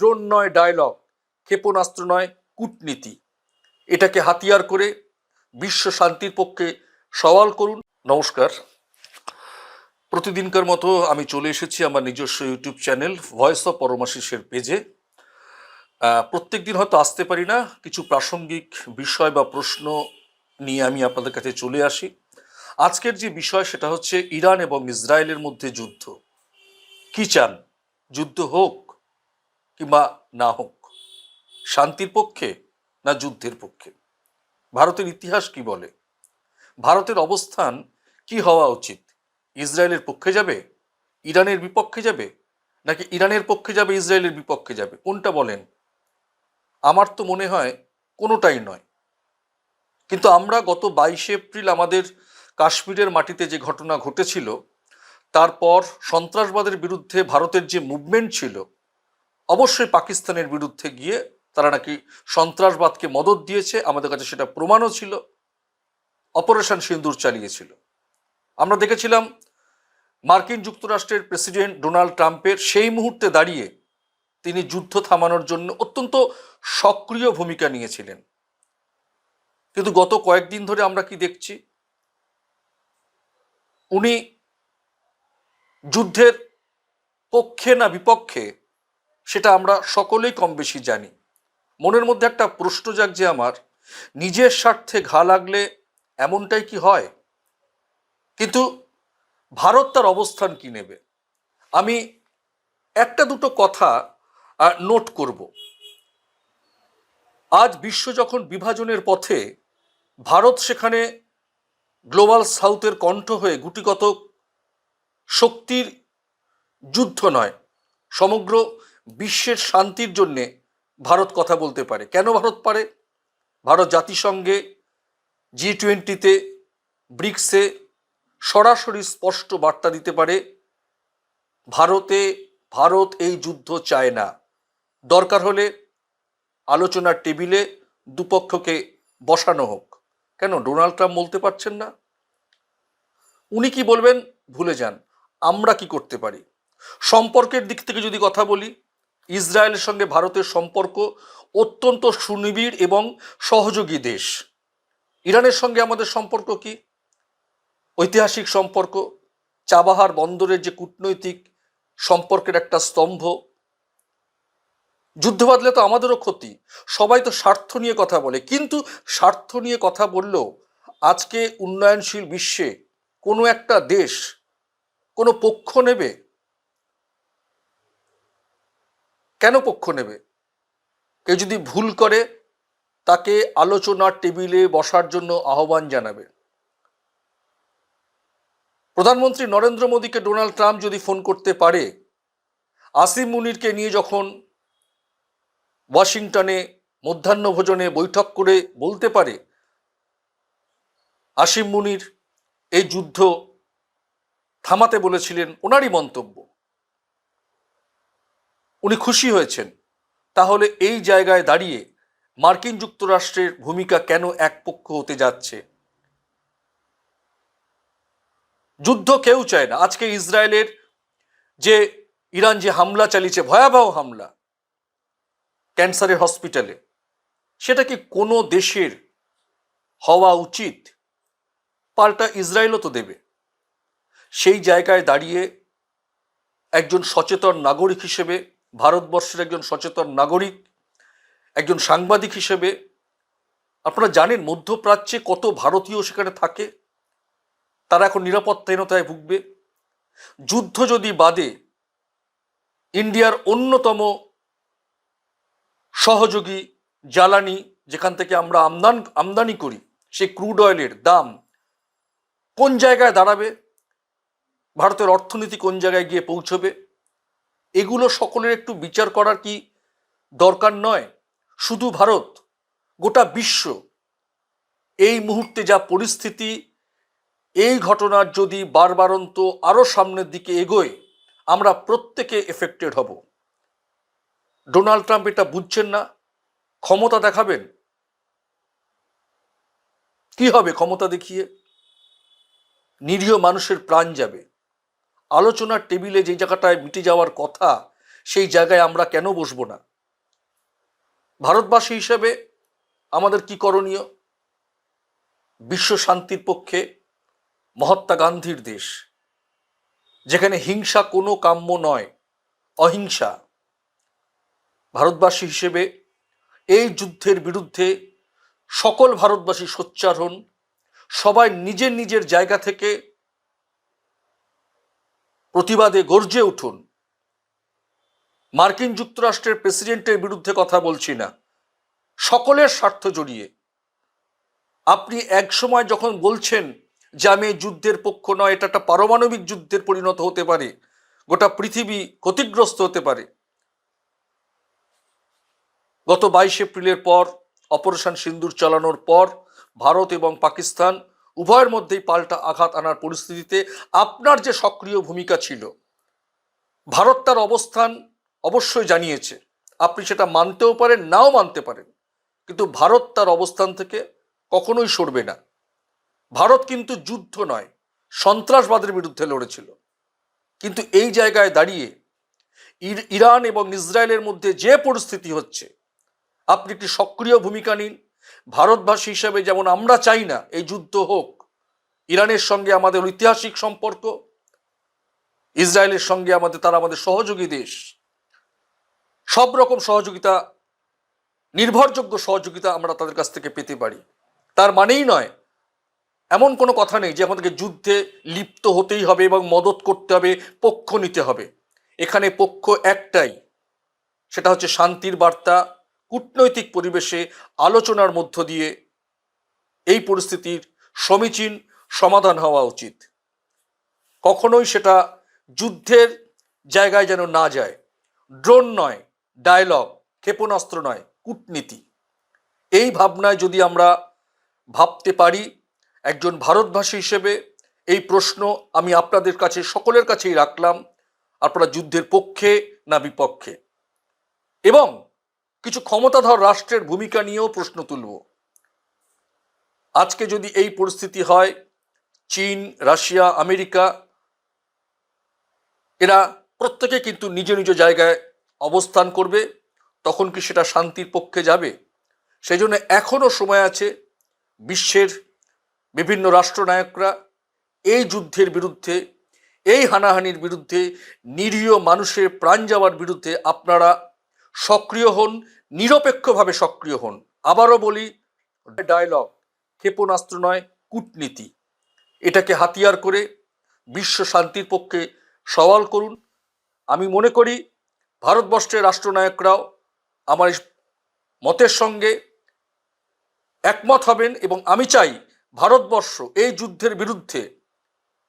Drone নয়, dialogue, ক্ষেপণাস্ত্র নয়, কূটনীতি। এটাকে হাতিয়ার করে বিশ্ব শান্তির পক্ষে সওয়াল করুন। নমস্কার। প্রতিদিনকার মতো আমি চলে এসেছি আমার নিজস্ব ইউটিউব চ্যানেল ভয়েস অফ পরমাশিসের পেজে। প্রত্যেক দিন হয়তো আসতে পারি না, কিছু প্রাসঙ্গিক বিষয় বা প্রশ্ন নিয়ে আমি আপনাদের কাছে চলে আসি। আজকের যে বিষয় সেটা হচ্ছে ইরান এবং ইসরায়েলের মধ্যে যুদ্ধ। কি চান? যুদ্ধ হোক কিংবা না হোক, শান্তির পক্ষে না যুদ্ধের পক্ষে? ভারতের ইতিহাস কি বলে? ভারতের অবস্থান কি হওয়া উচিত? ইসরায়েলের পক্ষে যাবে? ইরানের বিপক্ষে যাবে? নাকি ইরানের পক্ষে যাবে, ইসরায়েলের বিপক্ষে যাবে? কোনটা বলেন? আমার তো মনে হয় কোনোটাই নয়। কিন্তু আমরা গত বাইশে এপ্রিল আমাদের কাশ্মীরের মাটিতে যে ঘটনা ঘটেছিল, তারপর সন্ত্রাসবাদের বিরুদ্ধে ভারতের যে মুভমেন্ট ছিল অবশ্যই পাকিস্তানের বিরুদ্ধে গিয়ে তারা নাকি সন্ত্রাসবাদকে মদত দিয়েছে। আমাদের কাছে সেটা প্রমাণও ছিল, অপারেশন সিন্দুর চালিয়েছিল। আমরা দেখেছিলাম মার্কিন যুক্তরাষ্ট্রের প্রেসিডেন্ট ডোনাল্ড ট্রাম্পের সেই মুহূর্তে দাঁড়িয়ে তিনি যুদ্ধ থামানোর জন্য অত্যন্ত সক্রিয় ভূমিকা নিয়েছিলেন। কিন্তু গত কয়েকদিন ধরে আমরা কি দেখছি? উনি যুদ্ধের পক্ষে না বিপক্ষে সেটা আমরা সকলেই কম বেশি জানি। মনের মধ্যে একটা প্রশ্ন জাগছে আমার, নিজের স্বার্থে ঘা লাগলে এমনটাই কি হয়? কিন্তু ভারত তার অবস্থান কি নেবে? আমি একটা দুটো কথা নোট করব। আজ বিশ্ব যখন বিভাজনের পথে, ভারত সেখানে গ্লোবাল সাউথের কণ্ঠ হয়ে গুটিগত শক্তির যুদ্ধ নয়, সমগ্র বিশ্বের শান্তির জন্যে ভারত কথা বলতে পারে। কেন ভারত পারে? ভারত জাতিসংঘে জি টোয়েন্টিতে ব্রিক্সে সরাসরি স্পষ্ট বার্তা দিতে পারে, ভারতে, ভারত এই যুদ্ধ চায় না। দরকার হলে আলোচনার টেবিলে দুপক্ষকে বসানো হোক। কেন? ডোনাল্ড ট্রাম্প বলতে পারছেন না। উনি কি বলবেন? ভুলে যান। আমরা কি করতে পারি? সম্পর্কের দিক থেকে যদি কথা বলি ইসরায়েলের সঙ্গে ভারতের সম্পর্ক অত্যন্ত সুনিবিড় এবং সহযোগী দেশ। ইরানের সঙ্গে আমাদের সম্পর্ক কি? ঐতিহাসিক সম্পর্ক, চাবাহার বন্দরের যে কূটনৈতিক সম্পর্কের একটা স্তম্ভ। যুদ্ধ বাঁধলে তো আমাদেরও ক্ষতি, সবাই তো স্বার্থ নিয়ে কথা বলে। কিন্তু স্বার্থ নিয়ে কথা বললেও আজকে উন্নয়নশীল বিশ্বে কোনো একটা দেশ কোনো পক্ষ নেবে কেন পক্ষ নেবে? কেউ যদি ভুল করে, তাকে আলোচনার টেবিলে বসার জন্য আহ্বান জানাবে। প্রধানমন্ত্রী নরেন্দ্র মোদীকে ডোনাল্ড ট্রাম্প যদি ফোন করতে পারে, আসিম মুনিরকে নিয়ে যখন ওয়াশিংটনে মধ্যাহ্নভোজনে বৈঠক করে বলতে পারে, আসিম মুনির এই যুদ্ধ থামাতে বলেছিলেন ওনারই মন্তব্য। উনি খুশি হয়েছেন। তাহলে এই জায়গায় দাঁড়িয়ে মার্কিন যুক্তরাষ্ট্রের ভূমিকা কেন একপক্ষ হতে যাচ্ছে? যুদ্ধ কেউ চায় না। আজকে ইসরায়েলের যে ইরান যে হামলা চালিয়েছে, ভয়াবহ হামলা, ক্যান্সারের হসপিটালে, সেটা কি কোনো দেশের হওয়া উচিত? পাল্টা ইসরায়েলও তো দেবে। সেই জায়গায় দাঁড়িয়ে একজন সচেতন নাগরিক হিসেবে ভারতবর্ষের একজন সচেতন নাগরিক, একজন সাংবাদিক হিসেবে আপনারা জানেন মধ্যপ্রাচ্যে কত ভারতীয় সেখানে থাকে? তারা এখন নিরাপত্তাহীনতায় ভুগবে। যুদ্ধ যদি বাদে ইন্ডিয়ার অন্যতম সহযোগী জ্বালানি যেখান থেকে আমরা আমদান, আমদানি করি সেই ক্রুড অয়েলের দাম কোন জায়গায় দাঁড়াবে? ভারতের অর্থনীতি কোন জায়গায় গিয়ে পৌঁছবে? এগুলো সকলের একটু বিচার করার কি দরকার নয়? শুধু ভারত, গোটা বিশ্ব এই মুহূর্তে যা পরিস্থিতি, এই ঘটনার যদি বারবারন্ত আরও সামনের দিকে এগোয়, আমরা প্রত্যেকে এফেক্টেড হব। ডোনাল্ড ট্রাম্প এটা বুঝছেন না? ক্ষমতা দেখাবেন? কি হবে ক্ষমতা দেখিয়ে? নিরীহ মানুষের প্রাণ যাবে। আলোচনার টেবিলে যে জায়গাটায় মিটে যাওয়ার কথা, সেই জায়গায় আমরা কেন বসবো না? ভারতবাসী হিসেবে আমাদের কি করণীয়? বিশ্ব শান্তির পক্ষে মহাত্মা গান্ধীর দেশ, যেখানে হিংসা কোনো কাম্য নয়, অহিংসা। ভারতবাসী হিসেবে এই যুদ্ধের বিরুদ্ধে সকল ভারতবাসী সোচ্চার হন, সবাই নিজের নিজের জায়গা থেকে প্রতিবাদে গর্জে উঠুন। মার্কিন যুক্তরাষ্ট্রের প্রেসিডেন্টের বিরুদ্ধে কথা বলছি না। সকলের স্বার্থ জড়িয়ে। আপনি এক সময় যখন বলছেন যে আমি যুদ্ধের পক্ষ নয়, এটা একটা পারমাণবিক যুদ্ধের পরিণত হতে পারে, গোটা পৃথিবী ক্ষতিগ্রস্ত হতে পারে। গত বাইশ এপ্রিলের পর, অপারেশন সিন্দুর চালানোর পর, ভারত এবং পাকিস্তান উভয়ের মধ্যেই পাল্টা আঘাত আনার পরিস্থিতিতে আপনার যে সক্রিয় ভূমিকা ছিল, ভারত তার অবস্থান অবশ্যই জানিয়েছে। আপনি সেটা মানতেও পারেন, নাও মানতে পারেন, কিন্তু ভারত তার অবস্থান থেকে কখনোই সরবে না। ভারত কিন্তু যুদ্ধ নয়, সন্ত্রাসবাদের বিরুদ্ধে লড়েছিল। কিন্তু এই জায়গায় দাঁড়িয়ে ইরান এবং ইসরায়েলের মধ্যে যে পরিস্থিতি হচ্ছে, আপনি একটি সক্রিয় ভূমিকা নিন ভারতবাসী হিসাবে যেমন আমরা চাই না, এই যুদ্ধ হোক, ইরানের সঙ্গে আমাদের ঐতিহাসিক সম্পর্ক, ইসরায়েলের সঙ্গে আমাদের, তারা আমাদের সহযোগী দেশ, সব রকম সহযোগিতা, নির্ভরযোগ্য সহযোগিতা আমরা তাদের কাছ থেকে পেতে পারি। তার মানেই নয়, এমন কোনো কথা নেই যে আমাদেরকে যুদ্ধে লিপ্ত হতেই হবে এবং মদত করতে হবে, পক্ষ নিতে হবে। এখানে পক্ষ একটাই, সেটা হচ্ছে শান্তির বার্তা কূটনৈতিক পরিবেশে আলোচনার মধ্য দিয়ে এই পরিস্থিতির সমীচীন সমাধান হওয়া উচিত। কখনোই সেটা যুদ্ধের জায়গায় যেন না যায়। ড্রোন নয়, ডায়লগ, ক্ষেপণাস্ত্র নয়, কূটনীতি। এই ভাবনায় যদি আমরা ভাবতে পারি, একজন ভারতভাষী হিসেবে এই প্রশ্ন আমি আপনাদের কাছে, সকলের কাছেই রাখলাম, আপনারা যুদ্ধের পক্ষে না বিপক্ষে। এবং কিছু ক্ষমতাধর রাষ্ট্রের ভূমিকা নিয়েও প্রশ্ন তুলব। আজকে যদি এই পরিস্থিতি হয়, চীন, রাশিয়া, আমেরিকা, এরা প্রত্যেকে কিন্তু নিজ নিজ জায়গায় অবস্থান করবে, তখন কি সেটা শান্তির পক্ষে যাবে? সেই জন্য এখনও সময় আছে বিশ্বের বিভিন্ন রাষ্ট্রনায়করা এই যুদ্ধের বিরুদ্ধে, এই হানাহানির বিরুদ্ধে, নিরীহ মানুষের প্রাণ যাওয়ার বিরুদ্ধে আপনারা সক্রিয় হন, নিরপেক্ষভাবে সক্রিয় হন। আবারও বলি ডায়লগ ক্ষেপণাস্ত্র নয়, কূটনীতি। এটাকে হাতিয়ার করে বিশ্ব শান্তির পক্ষে সওয়াল করুন। আমি মনে করি, ভারতবর্ষের রাষ্ট্রনায়করাও আমার মতের সঙ্গে একমত হবেন এবং আমি চাই ভারতবর্ষ এই যুদ্ধের বিরুদ্ধে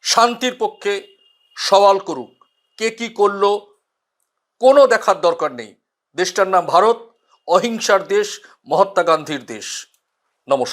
শান্তির পক্ষে সওয়াল করুক। কে কি করল, কোনো দেখার দরকার নেই। দেশটার নাম ভারত অহিংসার দেশ মহাত্মা গান্ধীর দেশ। নমস্কার।